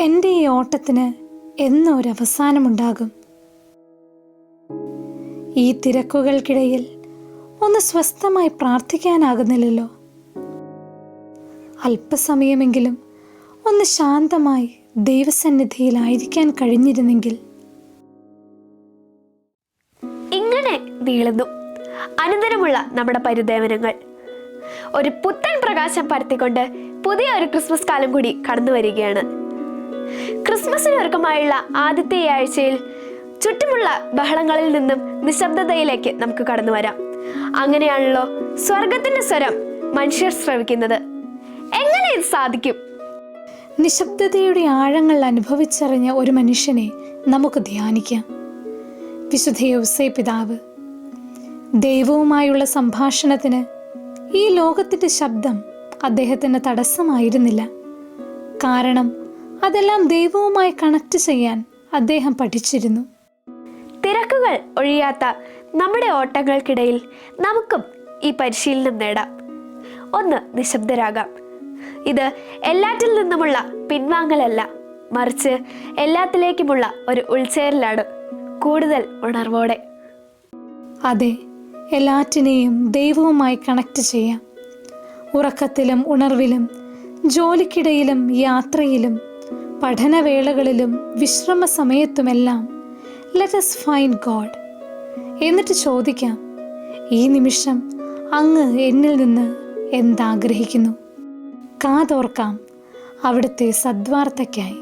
ഓട്ടത്തിന് ഈ ഓട്ടത്തിന് എന്നൊരവസാനമുണ്ടാകും. ഈ തിരക്കുകൾക്കിടയിൽ ഒന്ന് സ്വസ്ഥമായി പ്രാർത്ഥിക്കാനാകുന്നില്ലല്ലോ. അല്പസമയമെങ്കിലും ഒന്ന് ശാന്തമായി ദൈവസന്നിധിയിലായിരിക്കാൻ കഴിഞ്ഞിരുന്നെങ്കിൽ. ഇങ്ങനെ നീളുന്നു. അനുദിനമുള്ള നമ്മുടെ പരിദേവനങ്ങൾ. ഒരു പുത്തൻ പ്രകാശം പരത്തിക്കൊണ്ട് പുതിയ ഒരു ക്രിസ്മസ് കാലം കൂടി കടന്നു വരികയാണ് ക്രിസ്മസിന് ഒരുക്കമായുള്ള ആദ്യത്തെ ആഴ്ചയിൽ ചുറ്റുമുള്ള ബഹളങ്ങളിൽ നിന്നും നിശബ്ദതയിലേക്ക് നമുക്ക് കടന്നു വരാം. അങ്ങനെയാണല്ലോ സ്വർഗത്തിന്റെ സ്വരം മനുഷ്യർ ശ്രവിക്കുന്നത്. എങ്ങനെ ഇത് സാധിക്കും? നിശബ്ദതയുടെ ആഴങ്ങൾ അനുഭവിച്ചറിഞ്ഞ ഒരു മനുഷ്യനെ നമുക്ക് ധ്യാനിക്കാം. വിശുദ്ധ യൗസേ പിതാവ് ദൈവവുമായുള്ള സംഭാഷണത്തിന് ഈ ലോകത്തിന്റെ ശബ്ദം അദ്ദേഹത്തിന് തടസ്സമായിരുന്നില്ല. കാരണം അതെല്ലാം ദൈവവുമായി കണക്ട് ചെയ്യാൻ അദ്ദേഹം പഠിച്ചിരുന്നു. തിരക്കുകൾ ഒഴിയാത്ത നമ്മുടെ ഓട്ടങ്ങൾക്കിടയിൽ നമുക്കും ഈ പരിശീലനം നേടാം. ഒന്ന് നിശബ്ദരാകാം. ഇത് എല്ലാറ്റിൽ നിന്നുമുള്ള പിൻവാങ്ങലല്ല. മറിച്ച് എല്ലാത്തിലേക്കുമുള്ള ഒരു ഉൾച്ചേരലാണ് കൂടുതൽ ഉണർവോടെ. അതെ എല്ലാറ്റിനെയും ദൈവവുമായി കണക്ട് ചെയ്യാം. ഉറക്കത്തിലും ഉണർവിലും ജോലിക്കിടയിലും യാത്രയിലും പഠനവേളകളിലും വിശ്രമ സമയത്തുമെല്ലാം ലെറ്റ് എസ് ഫൈൻഡ് ഗോഡ് എന്നിട്ട് ചോദിക്കാം ഈ നിമിഷം അങ്ങ് എന്നിൽ നിന്ന് എന്താഗ്രഹിക്കുന്നു? കാതോർക്കാം അവിടുത്തെ സദ്വാർത്തയ്ക്കായി